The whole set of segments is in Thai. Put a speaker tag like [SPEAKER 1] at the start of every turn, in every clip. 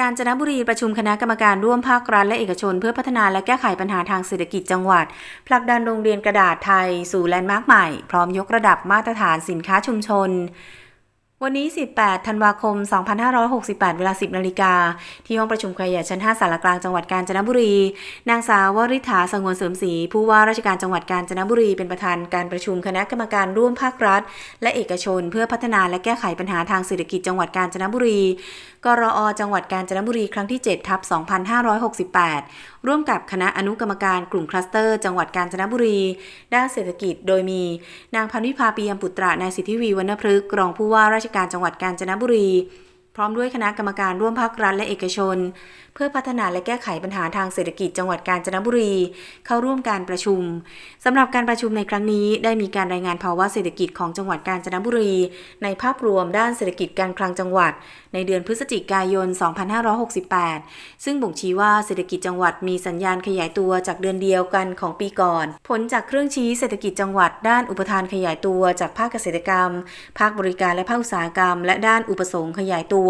[SPEAKER 1] กาญจนบุรีประชุมคณะกรรมการร่วมภาครัฐและเอกชน เพื่อพัฒนาและแก้ไขปัญหาทางเศรษฐกิจจังหวัดผลักดันโรงเรียนกระดาษไทยสู่แลนด์มาร์คใหม่ พร้อมยกระดับมาตรฐานสินค้าชุมชน วันนี้ 18 ธันวาคม 2568 เวลา 10 นาฬิกา ที่ห้องประชุมขยายชั้น 5 สารกลางจังหวัดกาญจนบุรี นางสาววริษฐาสงวนเสริมศรีผู้ว่าราชการจังหวัดกาญจนบุรี เป็นประธานการประชุมคณะกรรมการร่วมภาครัฐ และเอกชน เพื่อพัฒนาและแก้ไขปัญหาทางเศรษฐกิจจังหวัดกาญจนบุรี กรอ จังหวัดกาญจนบุรีครั้งที่ 7 ทับ 2568 ร่วมกับคณะอนุกรรมการกลุ่มคลัสเตอร์ จังหวัดกาญจนบุรี ด้านเศรษฐกิจ โดยมี นางพันวิภาปียมปุตระนายสิทธิวีวรรณพฤกษ์รองผู้ว่าราชการจังหวัดกาญจนบุรี ร้อมด้วยคณะกรรมการร่วมภาครัฐและเอกชน เพื่อพัฒนาและแก้ไขปัญหาทางเศรษฐกิจจังหวัดกาญจนบุรี เข้าร่วมการประชุมสำหรับการประชุมในครั้งนี้ ได้มีการรายงานภาวะเศรษฐกิจของจังหวัดกาญจนบุรี ในภาพรวมด้านเศรษฐกิจการคลังจังหวัด ในเดือนพฤศจิกายน 2568 ซึ่งบ่งชี้ว่าเศรษฐกิจจังหวัดมีสัญญาณขยายตัวจากเดือนเดียวกันของปีก่อน ผลจากเครื่องชี้เศรษฐกิจจังหวัด ด้านอุปทานขยายตัวจากภาคเกษตรกรรม ภาคบริการและภาคอุตสาหกรรม และด้านอุปสงค์ขยายตัว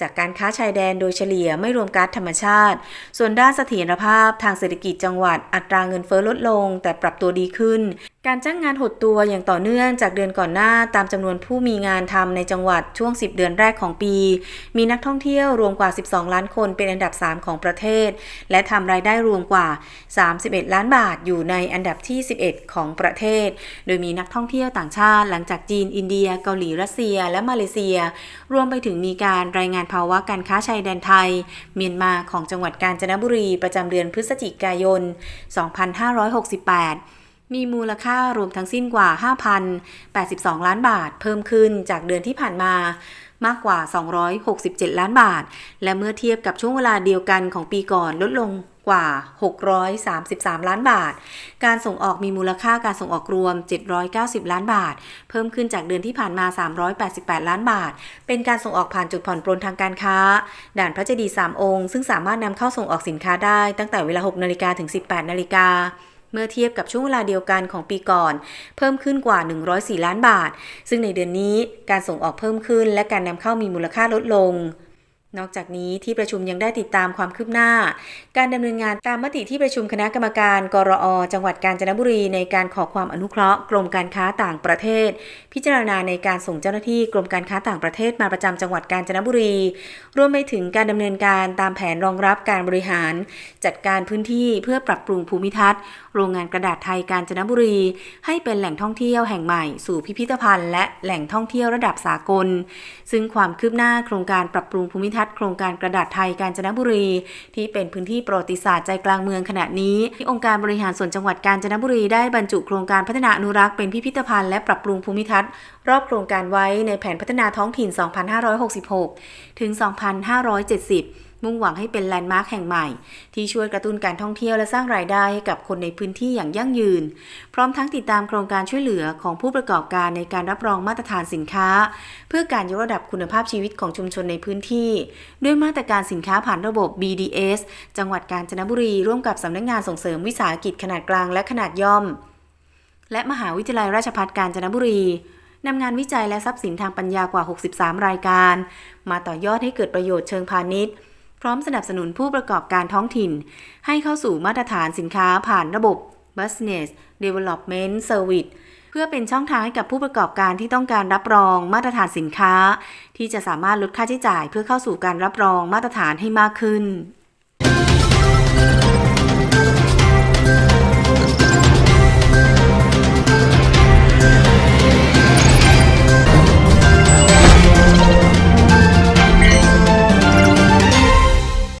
[SPEAKER 1] จากการค้าชายแดนโดยเฉลี่ยไม่รวมก๊าซธรรมชาติ ส่วนด้านเสถียรภาพทางเศรษฐกิจจังหวัดอัตราเงินเฟ้อลดลง แต่ปรับตัวดีขึ้น การจ้างงานหดตัวอย่างต่อเนื่องจากเดือนก่อนหน้าตามจำนวนผู้มีงานทำในจังหวัดช่วง 10 เดือนแรกของปี มีนักท่องเที่ยวรวมกว่า 12 ล้านคนเป็นอันดับ 3 ของประเทศ และทำรายได้รวมกว่า 31 ล้านบาทอยู่ในอันดับที่ 11 ของประเทศ โดยมีนักท่องเที่ยวต่างชาติหลังจากจีน อินเดีย เกาหลีรัสเซีย และมาเลเซีย รวมไปถึงมีการรายงานภาวะการค้าชายแดนไทย เมียนมาของจังหวัดกาญจนบุรีประจำเดือนพฤศจิกายน 2568 มีมูลค่ารวมทั้งสิ้นกว่า 5,082 ล้านบาท เพิ่มขึ้นจากเดือนที่ผ่านมามากกว่า 267 ล้านบาท และเมื่อเทียบกับช่วงเวลาเดียวกันของปีก่อนลดลงกว่า 633 ล้านบาท การส่งออกมีมูลค่าการส่งออกรวม 790 ล้านบาท เพิ่มขึ้นจากเดือนที่ผ่านมา 388 ล้านบาท เป็นการส่งออกผ่านจุดผ่อนปลนทางการค้า ด่านพระเจดีย์3องค์ ซึ่งสามารถนำเข้าส่งออกสินค้าได้ตั้งแต่เวลา 6 นาฬิกาถึง 18 นาฬิกา เมื่อเทียบกับช่วงเวลาเดียวกันของปีก่อน เพิ่มขึ้นกว่า 104 ล้านบาท ซึ่งในเดือนนี้การส่งออกเพิ่มขึ้นและการนำเข้ามีมูลค่าลดลง นอกจากนี้ที่ประชุมยังได้ติดตามความคืบหน้า การดำเนินงานตามมติที่ประชุมคณะกรรมการกรอ จังหวัดกาญจนบุรี ในการขอความอนุเคราะห์กรมการค้าต่างประเทศ พิจารณาในการส่งเจ้าหน้าที่กรมการค้าต่างประเทศมาประจำจังหวัดกาญจนบุรี รวมไปถึงการดำเนินการตามแผนรองรับการบริหาร จัดการพื้นที่เพื่อปรับปรุงภูมิทัศน์ โรงงานกระดาษไทยกาญจนบุรี ให้เป็นแหล่งท่องเที่ยวแห่งใหม่สู่พิพิธภัณฑ์และแหล่งท่องเที่ยวระดับสากล ซึ่งความคืบหน้าโครงการปรับปรุงภูมิทัศน์โครงการกระดาษไทยกาญจนบุรี ที่เป็นพื้นที่ประวัติศาสตร์ใจกลางเมืองขณะนี้ที่องค์การบริหารส่วนจังหวัดกาญจนบุรีได้บรรจุโครงการพัฒนาอนุรักษ์เป็นพิพิธภัณฑ์และปรับปรุงภูมิทัศน์รอบโครงการไว้ในแผนพัฒนาท้องถิ่น 2566 ถึง 2570 มุ่งหวังให้เป็นแลนด์มาร์คแห่งใหม่ ที่ช่วยกระตุ้นการท่องเที่ยวและสร้างรายได้ให้กับคนในพื้นที่อย่างยั่งยืน พร้อมทั้งติดตามโครงการช่วยเหลือของผู้ประกอบการในการรับรองมาตรฐานสินค้า เพื่อการยกระดับคุณภาพชีวิตของชุมชนในพื้นที่ ด้วยมาตรการสินค้าผ่านระบบ BDS จังหวัดกาญจนบุรี ร่วมกับสำนักงงานส่งเสริมวิสาหกิจขนาดกลางและขนาดย่อม และมหาวิทยาลัยราชภัฏกาญจนบุรีนำงานวิจัยและทรัพย์สินทางปัญญากว่า 63 รายการ มาต่อยอดให้เกิดประโยชน์เชิงพาณิชย์ ร้อมสนับสนุนผู้ประกอบการท้องถิ่น ให้เข้าสู่มาตรฐานสินค้าผ่านระบบ Business Development Service เพื่อเป็นช่องทางให้กับผู้ประกอบการที่ต้องการรับรองมาตรฐานสินค้า ที่จะสามารถลดค่าใช้จ่ายเพื่อเข้าสู่การรับรองมาตรฐานให้มากขึ้น